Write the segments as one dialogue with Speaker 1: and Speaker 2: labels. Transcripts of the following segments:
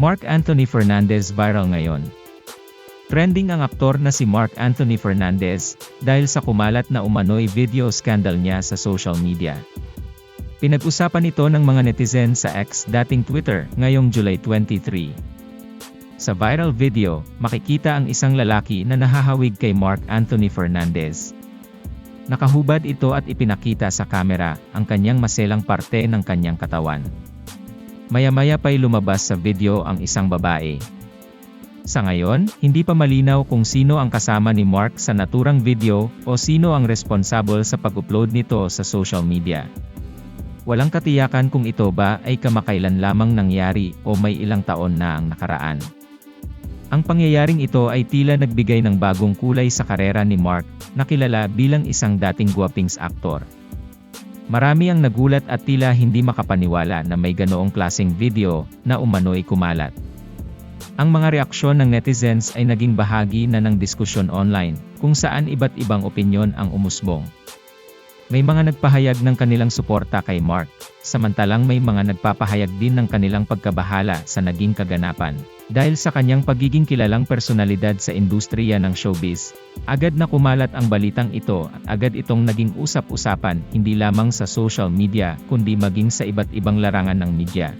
Speaker 1: Mark Anthony Fernandez viral ngayon. Trending ang aktor na si Mark Anthony Fernandez dahil sa kumalat na umano'y video scandal niya sa social media. Pinag-usapan ito ng mga netizen sa X dating Twitter ngayong July 23. Sa viral video, makikita ang isang lalaki na nahahawig kay Mark Anthony Fernandez. Nakahubad ito at ipinakita sa kamera ang kanyang maselang parte ng kanyang katawan. Maya-maya pa'y lumabas sa video ang isang babae. Sa ngayon, hindi pa malinaw kung sino ang kasama ni Mark sa naturang video o sino ang responsable sa pag-upload nito sa social media. Walang katiyakan kung ito ba ay kamakailan lamang nangyari o may ilang taon na ang nakaraan. Ang pangyayaring ito ay tila nagbigay ng bagong kulay sa karera ni Mark, na kilala bilang isang dating guwapings aktor. Marami ang nagulat at tila hindi makapaniwala na may ganoong klaseng video na umano'y kumalat. Ang mga reaksyon ng netizens ay naging bahagi na ng diskusyon online, kung saan iba't ibang opinyon ang umusbong. May mga nagpahayag ng kanilang suporta kay Mark, samantalang may mga nagpapahayag din ng kanilang pagkabahala sa naging kaganapan. Dahil sa kanyang pagiging kilalang personalidad sa industriya ng showbiz, agad na kumalat ang balitang ito at agad itong naging usap-usapan hindi lamang sa social media kundi maging sa iba't ibang larangan ng media.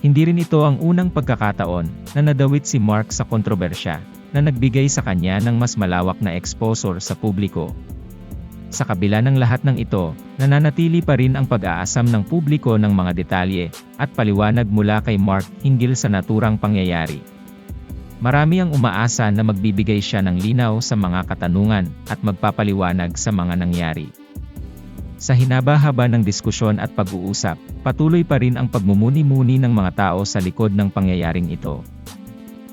Speaker 1: Hindi rin ito ang unang pagkakataon na nadawit si Mark sa kontrobersya na nagbigay sa kanya ng mas malawak na exposure sa publiko. Sa kabila ng lahat ng ito, nananatili pa rin ang pag-aasam ng publiko ng mga detalye at paliwanag mula kay Mark hinggil sa naturang pangyayari. Marami ang umaasa na magbibigay siya ng linaw sa mga katanungan at magpapaliwanag sa mga nangyari. Sa hinaba-haba ng diskusyon at pag-uusap, patuloy pa rin ang pagmumuni-muni ng mga tao sa likod ng pangyayaring ito.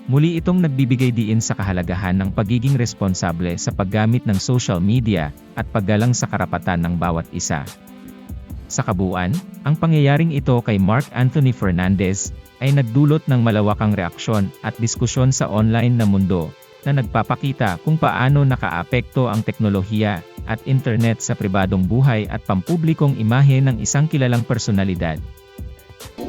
Speaker 1: Muli itong nagbibigay diin sa kahalagahan ng pagiging responsable sa paggamit ng social media at paggalang sa karapatan ng bawat isa. Sa kabuuan, ang pangyayaring ito kay Mark Anthony Fernandez ay nagdulot ng malawakang reaksyon at diskusyon sa online na mundo na nagpapakita kung paano nakaapekto ang teknolohiya at internet sa pribadong buhay at pampublikong imahe ng isang kilalang personalidad.